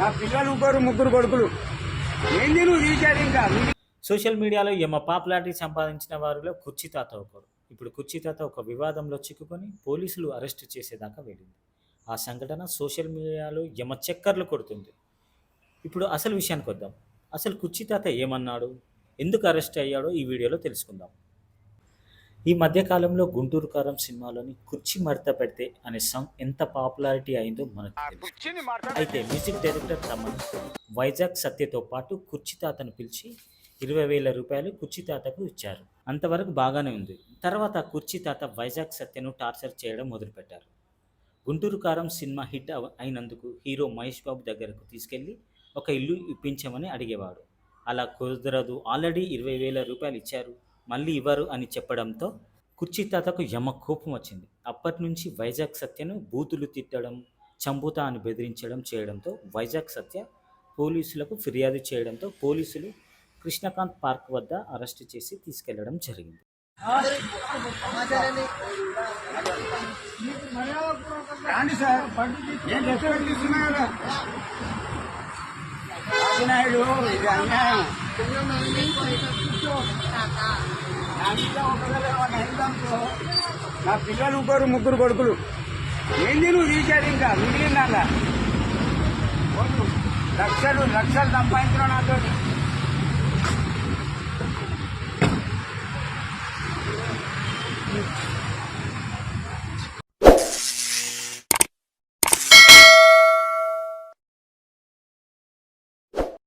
నా పిల్లలు ఇంకోరు ముగ్గురు కొడుకులు ఏంది నువ్వు ఇంకా సోషల్ మీడియాలో యమ పాపులారిటీ సంపాదించిన వారిలో కుర్చీ తాత ఒకరు. ఇప్పుడు కుర్చీ తాత ఒక వివాదంలో చిక్కుకొని పోలీసులు అరెస్ట్ చేసేదాకా వెళ్ళింది. ఆ సంఘటన సోషల్ మీడియాలో యమ చక్కర్లు కొడుతుంది. ఇప్పుడు అసలు విషయానికి వద్దాం. అసలు కుర్చీ తాత ఏమన్నాడు? ఎందుకు అరెస్ట్ అయ్యాడో ఈ వీడియోలో తెలుసుకుందాం. ఈ మధ్యకాలంలో గుంటూరు కారం సినిమాలోని కుర్చీ మడత పెడితే అనే సాంగ్ ఎంత పాపులారిటీ అయిందో మనకు అయితే మ్యూజిక్ డైరెక్టర్ తమన్ వైజాగ్ సత్యతో పాటు కుర్చీ తాతను పిలిచి ఇరవై వేల రూపాయలు కుర్చీ తాతకు ఇచ్చారు. అంతవరకు బాగానే ఉంది. తర్వాత కుర్చీ తాత వైజాగ్ సత్యను టార్చర్ చేయడం మొదలుపెట్టారు. గుంటూరు కారం సినిమా హిట్ అయినందుకు హీరో మహేష్ బాబు దగ్గరకు తీసుకెళ్ళి ఒక ఇల్లు ఇప్పించమని అడిగేవాడు. అలా కుదరదు. ఆల్రెడీ ఇరవై వేల రూపాయలు ఇచ్చారు. మళ్ళీ ఇవ్వరు అని చెప్పడంతో కుర్చీతాతకు యమ కోపం వచ్చింది. అప్పటి నుంచి వైజాగ్ సత్యను బూతులు తిట్టడం చంపుతా అని బెదిరించడం చేయడంతో వైజాగ్ సత్య పోలీసులకు ఫిర్యాదు చేయడంతో పోలీసులు కృష్ణకాంత్ పార్క్ వద్ద అరెస్ట్ చేసి తీసుకెళ్ళడం జరిగింది. ఇది అన్యాయం. నా పిల్లలు ఇంకోరు ముగ్గురు కొడుకులు. ఏంది నువ్వు తీసేది ఇంకా మిగిలిందా లక్షలు లక్షలు సంపాదించిన నాతో